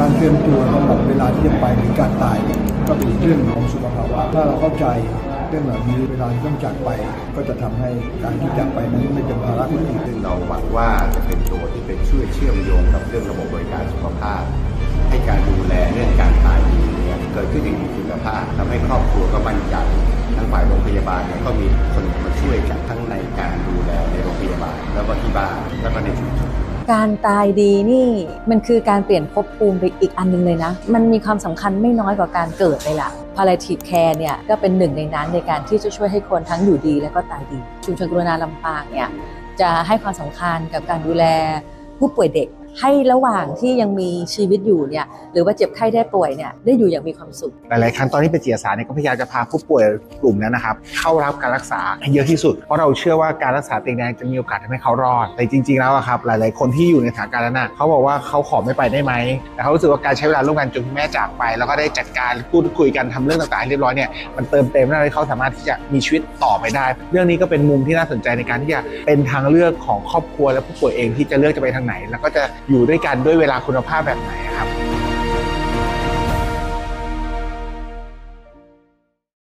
การเตรียมตัวตลอดเวลาที่จะไปถึงการตาย ก็เป็นเรื่องของสุขภาวะถ้าเราเข้าใจเรื่องเหล่านี้เวลาที่ต้องจากไป ก็จะทำให้การที่จากไปนั้นไม่เป็นภาระคนอื่นซึ่งเราหวังว่าจะเป็นตัวที่เป็นช่วยเชื่อมโยงกับเรื่องระบบบริการสุขภาพ ให้การดูแลเรื่องการตายดีเนี่ยเกิดขึ้นอย่างมีคุณภาพทำให้ครอบครัวก็มั่นใจทั้งฝ่ายโรงพยาบาลเนี่ยก็มีคนมาช่วยกันทั้งในการดูแลในโรงพยาบาล แล้วก็ที่บ้านแล้วก็ในชุมชน การตายดีนี่มันคือการเปลี่ยนภพภูมิไปอีกอันหนึงเลยนะ มันมีความสำคัญไม่น้อยกว่าการเกิดเลยล่ะ palliative care เนี่ยก็เป็นหนึ่งในนั้นในการที่จะช่วยให้คนทั้งอยู่ดีและก็ตายดี ชุมชนกรุณาลำปางเนี่ยจะให้ความสำคัญกับการดูแลผู้ป่วยเด็ก ให้ระหว่างที่ยังมีชีวิตอยู่เนี่ยหรือว่าเจ็บไข้ได้ป่วยเนี่ยได้อยู่อย่างมีความสุข หลาย ๆ ครั้งตอนที่เป็นจิตอาสาเนี่ยก็พยายามจะพาผู้ป่วยกลุ่มนั้นนะครับ เข้ารับการรักษาให้เยอะที่สุด เพราะเราเชื่อว่าการรักษาเตียงแดงจะมีโอกาสทำให้เขารอด แต่จริง ๆ แล้วอะครับ หลาย ๆ คนที่อยู่ในสถานการณ์นั้นนะเขาบอกว่าเขาขอไม่ไปได้ไหมแต่เขารู้สึกว่าการใช้เวลาร่วมกันจนคุณแม่จากไป แล้วก็ได้จัดการพูดคุยกันทำเรื่องต่างๆให้เรียบร้อยเนี่ยมันเติมเต็มให้เขาสามารถที่จะมีชีวิตต่อไปได้ เรื่องนี้ก็เป็นมุมที่น่าสนใจในการที่จะเป็นทางเลือกของครอบครัวและผู้ป่วยเองที่จะเลือกจะไปทางไหน แล้วก็จะอยู่ด้วยกันด้วยเวลาคุณภาพแบบไหนครับ